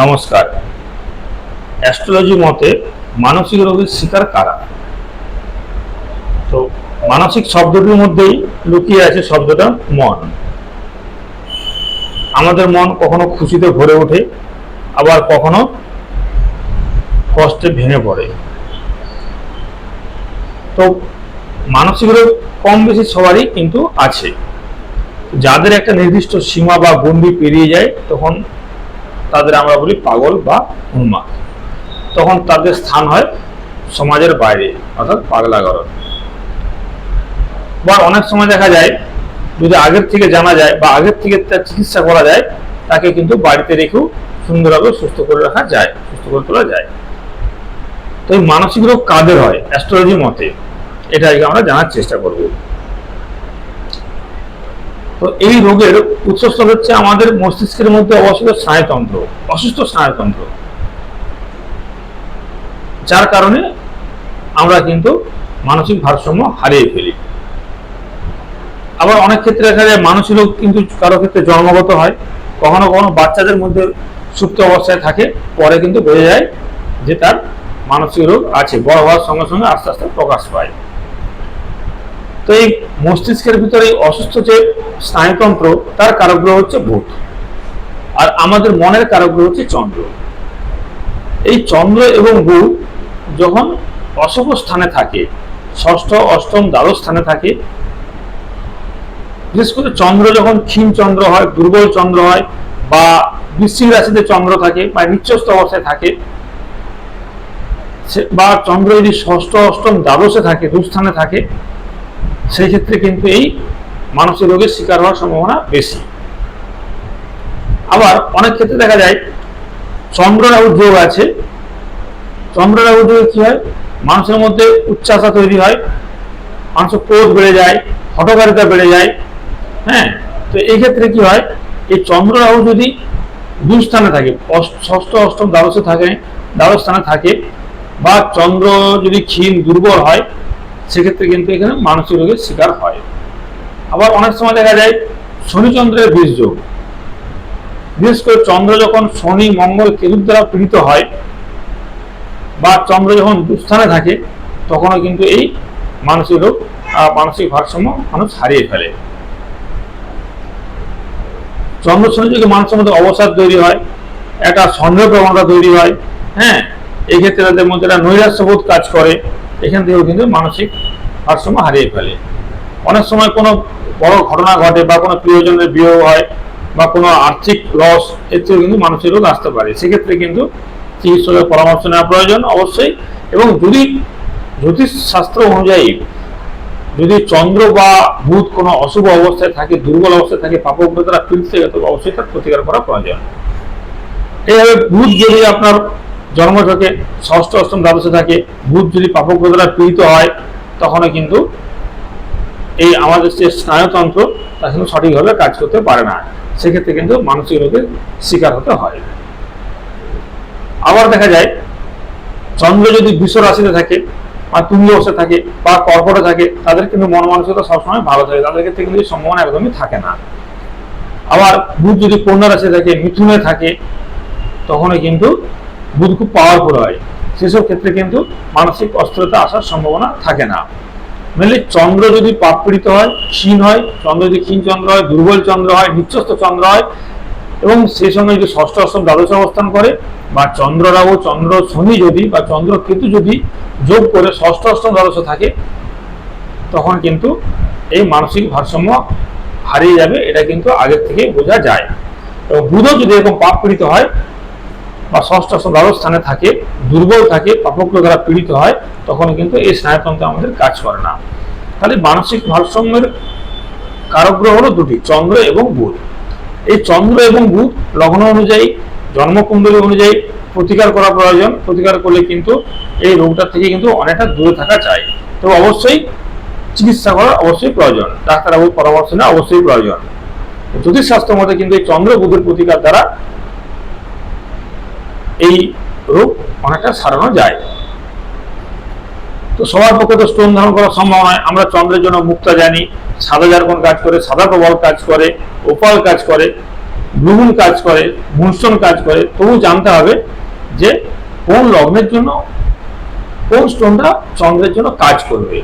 নমস্কার। অ্যাস্ট্রোলজি মতে মানসিক রোগের শিকার কারা? তো মানসিক শব্দটির মধ্যেই লুকিয়ে আছে শব্দটা মন। আমাদের মন কখনো খুশিতে ভরে ওঠে, আবার কখনো কষ্টে ভেঙে পড়ে। তো মানসিক রোগ কম বেশি সবারই কিন্তু আছে। যাদের একটা নির্দিষ্ট সীমা বা গণ্ডি পেরিয়ে যায়, তখন তাদের আমরা বলি পাগল বা উন্মাদ তখন তাদের স্থান হয় সমাজের বাইরে, অর্থাৎ পাগলাগরণ বা অনেক সময় দেখা যায়, যদি আগের থেকে জানা যায় বা আগের থেকে তার চিকিৎসা করা যায়, তাকে কিন্তু বাড়িতে রেখেও সুন্দরভাবে সুস্থ করে রাখা যায়, সুস্থ করে তোলা যায়। তো এই মানসিক রোগ কাদের হয়? অ্যাস্ট্রোলজি মতে। এটা আমরা জানার চেষ্টা করব। তো এই রোগের উৎসস্থল হচ্ছে আমাদের মস্তিষ্কের মধ্যে অবস্থিত স্নায়ুতন্ত্র, অসুস্থ স্নায়ুতন্ত্র। যার কারণে আমরা কিন্তু মানসিক ভারসাম্য হারিয়ে ফেলি। আবার অনেক ক্ষেত্রে দেখা যায় মানসিক রোগ কিন্তু কারও ক্ষেত্রে জন্মগত হয়। কখনো কখনো বাচ্চাদের মধ্যে সুপ্ত অবস্থায় থাকে, পরে কিন্তু বোঝা যায় যে তার মানসিক রোগ আছে, বড় হওয়ার সঙ্গে সঙ্গে আস্তে আস্তে প্রকাশ পায়। তো এই মস্তিষ্কের ভিতরে এই অসুস্থ যে স্নায়ুতন্ত্র, তার কারগ্রহ হচ্ছে ভূত আর আমাদের মনের কারগ্রহ হচ্ছে চন্দ্র। এই চন্দ্র এবং বুধ যখন অশুভ স্থানে থাকে, ষষ্ঠ, অষ্টম, দ্বাদশ স্থানে থাকে, বিশেষ করে চন্দ্র যখন ক্ষীণ চন্দ্র হয়, দুর্বল চন্দ্র হয়, বা বৃশ্চিক রাশিতে চন্দ্র থাকে, বা নিচ্ছস্ত অবস্থায় থাকে বা চন্দ্র যদি ষষ্ঠ, অষ্টম, দ্বাদশে থাকে দুস্থানে থাকে সেই ক্ষেত্রে কিন্তু এই মানসিক রোগের শিকার হওয়ার সম্ভাবনা বেশি। আবার অনেক ক্ষেত্রে দেখা যায় চন্দ্র রাহু যোগ আছে। চন্দ্র রাহু যোগে কি হয়? মানুষের মধ্যে উচ্চাসা তৈরি হয়, মানুষের ক্রোধ বেড়ে যায় হটকারিতা বেড়ে যায়। হ্যাঁ তো এই ক্ষেত্রে কি হয়? এই চন্দ্র রাহু যদি দুই স্থানে থাকে ষষ্ঠ, অষ্টম দ্বাদশে থাকে, দ্বাদশ স্থানে থাকে, বা চন্দ্র যদি ক্ষীণ দুর্বল হয় সেক্ষেত্রে কিন্তু এখানে মানসিক রোগের শিকার হয়। আবার অনেক সময় দেখা যায় শনি চন্দ্রের বীজ যোগ বিশেষ করে চন্দ্র যখন শনি, মঙ্গল কেতুর দ্বারা পীড়িত হয় বা চন্দ্র যখন দুস্থানে থাকে, তখনও কিন্তু এই মানসিক রোগ মানসিক ভারসাম্য মানুষ হারিয়ে ফেলে। চন্দ্র শনি যুগে মানুষের মধ্যে অবসাদ তৈরি হয়, একটা সন্দেহ প্রবণতা তৈরি হয় হ্যাঁ এক্ষেত্রে ক্ষেত্রে তাদের মধ্যে একটা নৈরাশ্যবোধ কাজ করে। এখান থেকেও কিন্তু মানসিক ভারসাম্য হারিয়ে ফেলে। অনেক সময় কোনো বড় ঘটনা ঘটে বা কোনো প্রিয়জনের বিয়োগ হয় বা কোনো আর্থিক লস এর থেকেও কিন্তু মানসিক রোগ আসতে পারে। সেক্ষেত্রে কিন্তু চিকিৎসকের পরামর্শ নেওয়া প্রয়োজন অবশ্যই এবং যদি জ্যোতিষ শাস্ত্র অনুযায়ী যদি চন্দ্র বা বুধ কোনো অশুভ অবস্থায় থাকে, দুর্বল অবস্থায় থাকে পাপগ্রতারা পীড়িত তবে অবশ্যই তার প্রতিকার করা প্রয়োজন। এইভাবে বুধ যদি আপনার জন্ম ষষ্ঠ, অষ্টম দ্বাদশে থাকে, বুধ যদি পাপগ্রতারা পীড়িত হয়, তখনও কিন্তু এই আমাদের যে স্নায়ুতন্ত্র, তা কিন্তু সঠিকভাবে কাজ করতে পারে না। সেক্ষেত্রে কিন্তু মানসিক রোগের শিকার হতে হয়। আবার দেখা যায়, চন্দ্র যদি বিশ্ব রাশিতে থাকে বা তুঙ্গ অবস্থায় থাকে বা কর্কটে থাকে, তাদের কিন্তু মন মানসিকতা সবসময় ভালো থাকে। তাদের ক্ষেত্রে কিন্তু সম্ভাবনা একদমই থাকে না। আবার বুধ যদি কন্যা রাশি থাকে, মিথুনে থাকে তখনই কিন্তু বুধ খুব পাওয়ারফুল হয়। সেসব ক্ষেত্রে কিন্তু মানসিক অস্থিরতা আসার সম্ভাবনা থাকে না। মেনলি চন্দ্র যদি পাপপীড়িত হয়, ক্ষীণ হয়, চন্দ্র যদি ক্ষীণ চন্দ্র হয়, দুর্বল চন্দ্র হয় নিচ্ছস্ত চন্দ্র হয়, এবং সেই সঙ্গে যদি ষষ্ঠ অষ্টম দ্বাদশ অবস্থান করে, বা চন্দ্র রাহু, চন্দ্র শনি যদি, বা চন্দ্র কেতু যদি যোগ করে ষষ্ঠ অষ্টম দ্বাদশে থাকে, তখন কিন্তু এই মানসিক ভারসাম্য হারিয়ে যাবে, এটা কিন্তু আগের থেকে বোঝা যায়। এবং বুধও যদি এরকম পাপ পীড়িত হয় বা ষষ্ঠ দ্বাদশ স্থানে থাকে, দুর্বল থাকে পাপগ্র দ্বারা পীড়িত হয়, তখন কিন্তু এই স্নায়ুতন্ত্র আমাদের কাজ করে না। তাহলে মানসিক ভারসাম্যের কারগ্রহ হলো দুটি, চন্দ্র এবং বুধ। এই চন্দ্র এবং বুধ লগ্ন অনুযায়ী, জন্মকুণ্ডলী অনুযায়ী প্রতিকার করা প্রয়োজন। প্রতিকার করলে কিন্তু এই রোগটার থেকে কিন্তু অনেকটা দূরে থাকা যায় তো অবশ্যই চিকিৎসা করা অবশ্যই প্রয়োজন। ডাক্তারবাবুর পরামর্শ নেওয়া অবশ্যই প্রয়োজন। জ্যোতিষশাস্ত্র মতে কিন্তু এই চন্দ্র বুধের প্রতিকার দ্বারা এই রোগ অনেকটা সারানো যায়। তো সবার পক্ষে তো স্টোন ধারণ করা সম্ভব নয়। আমরা চন্দ্রের জন্য মুক্তা জানি সাদা জারকন কাজ করে, সাদা প্রবল কাজ করে ওপাল কাজ করে, গ্রহণ কাজ করে, মুনস্টোন কাজ করে, তবু জানতে হবে যে কোন লগ্নের জন্য, কোন স্টোনটা চন্দ্রের জন্য কাজ করবে।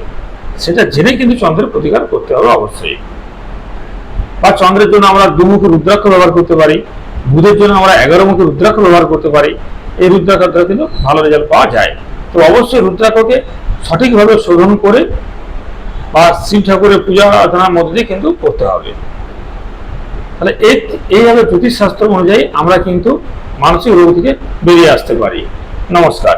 সেটা জেনে কিন্তু চন্দ্রের প্রতিকার করতে হবে অবশ্যই। বা চন্দ্রের জন্য আমরা দুমুখী রুদ্রাক্ষ ব্যবহার করতে পারি। বুধের জন্য আমরা এগারো মুখী রুদ্রাক্ষ ব্যবহার করতে পারি। এই রুদ্রাক্ষ দ্বারা কিন্তু ভালো রেজাল্ট পাওয়া যায়। তো অবশ্যই রুদ্রাক্ষকে সঠিকভাবে শোধন করে বা শিব ঠাকুরের পূজা আরাধনার মধ্যে দিয়ে কিন্তু করতে হবে। তাহলে এই এইভাবে জ্যোতিষশাস্ত্র অনুযায়ী আমরা কিন্তু মানসিক রোগ থেকে বেরিয়ে আসতে পারি। নমস্কার।